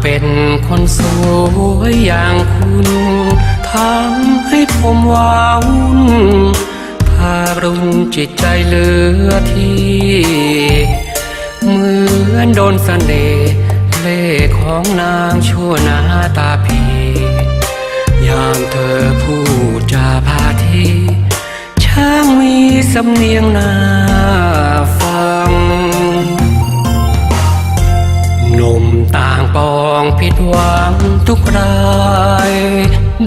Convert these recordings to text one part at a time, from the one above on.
เป็นคนสวยอย่างคุณทำให้ผมว้าวุ่นพารุนจิตใจเหลือที่เหมือนโดนสเสน่ห์เล่ห์ของนางชั่วหน้าตาผียามเธอพูดจาพาทีช่างมีสำเนียงน่า ผิดหวังทุกราย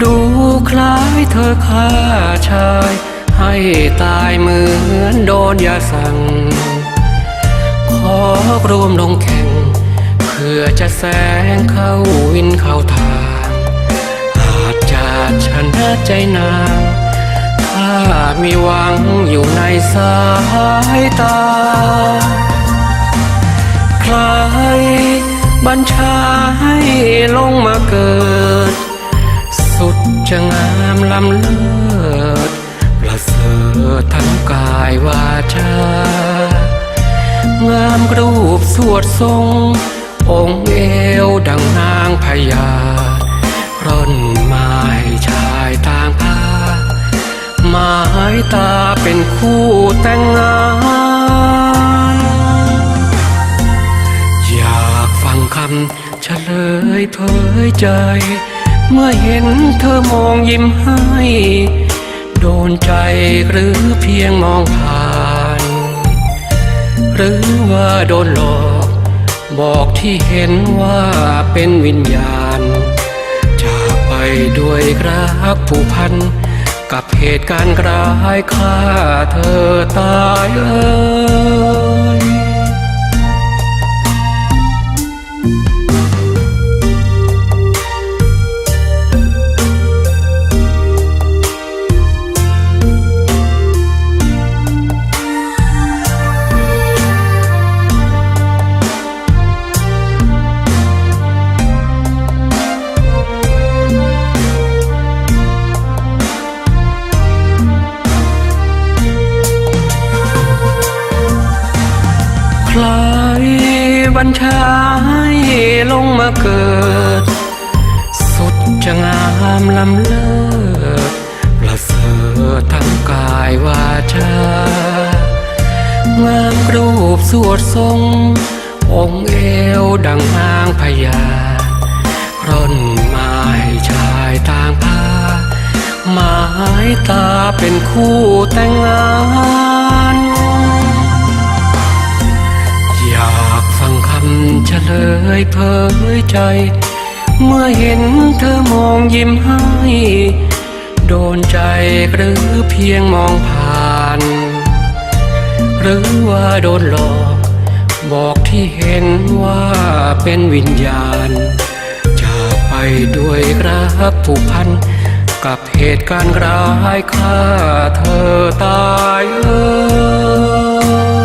ดูคล้ายเธอฆ่าชาย ให้ตายเหมือนโดนยาสั่ง ขอรวมลงแข่ง เพื่อจะแสงเข้าวินเข้าทาง อาจจะชนะใจนางถ้ามีหวังอยู่ในสายตา บัญชาให้ลงมาเกิด สุดจะงามลำเลิศประเสริฐทั้งกายวาจางามรูปสวดทรง องค์เอวดังนางพญาร่อนไม้ชายต่างพาหมายตาเป็นคู่แต่งำเฉลยเผยใจ เมื่อเห็นเธอมองยิ้มให้ โดนใจหรือเพียงมองผ่าน หรือว่าโดนหลอก บอกที่เห็นว่าเป็นวิญญาณ จากไปด้วยรักผูกพัน กับเหตุการณ์ร้ายฆ่าเธอตายเอ่ย บัญชาให้ลงมาเกิด สุดจะงามลำเลิศประเสริฐทั้งกายวาจางามรูปสวดทรง องค์เอวดังนางพญาร่อนไม้ชายต่างพาหมายตาเป็นคู่แต่งงาน เฉลยเผยใจ เมื่อเห็นเธอมองยิ้มให้ โดนใจหรือเพียงมองผ่าน หรือว่าโดนหลอก บอกที่เห็นว่าเป็นวิญญาณ จากไปด้วยรักผูกพัน กับเหตุการณ์ร้ายฆ่าเธอตายเอ่ย